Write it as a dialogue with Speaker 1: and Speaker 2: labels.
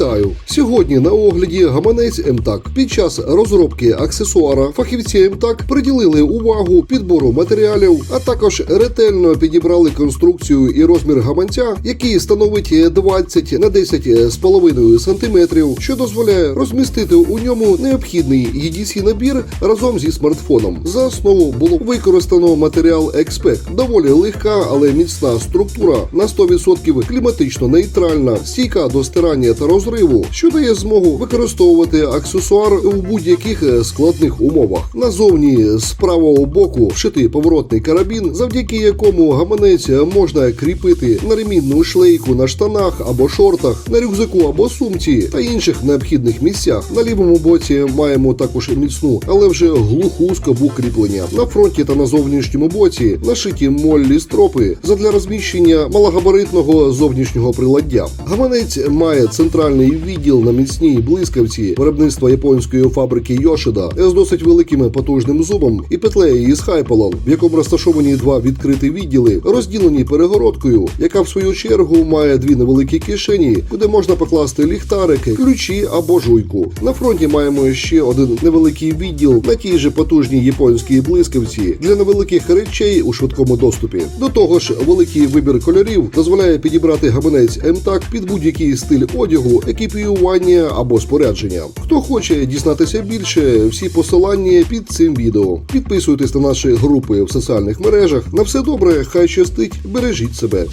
Speaker 1: Então, Freestyle Сьогодні на огляді гаманець МТАК. Під час розробки аксесуара фахівці МТАК приділили увагу підбору матеріалів, а також ретельно підібрали конструкцію і розмір гаманця, який становить 20 на 10 з половиною сантиметрів, що дозволяє розмістити у ньому необхідний EDC набір разом зі смартфоном. За основу було використано матеріал Expect. доволі легка, але міцна структура на 100% кліматично нейтральна, стійка до стирання та розриву, що дає змогу використовувати аксесуар у будь-яких е, складних умовах. Назовні з правого боку вшитий поворотний карабін, завдяки якому гаманець можна кріпити на ремінну шлейку на штанах або шортах, на рюкзаку або сумці та інших необхідних місцях. На лівому боці маємо також міцну, але вже глуху скобу кріплення. На фронті та на зовнішньому боці нашиті моллі стропи задля розміщення малогабаритного зовнішнього приладдя. Гаманець має центральний відділ на міцній блискавці виробництва японської фабрики Йошида з досить великим потужним зубом і петлею із хайполон, в якому розташовані два відкриті відділи, розділені перегородкою, яка в свою чергу має дві невеликі кишені, куди можна покласти ліхтарики, ключі або жуйку. На фронті маємо ще один невеликий відділ на тій же потужній японській блискавці для невеликих речей у швидкому доступі. До того ж, великий вибір кольорів дозволяє підібрати гаманець МТАК під будь-який стиль одягу, екіпіювання або спорядження. Хто хоче дізнатися більше, всі посилання під цим відео. Підписуйтесь на наші групи в соціальних мережах. На все добре, хай щастить, бережіть себе.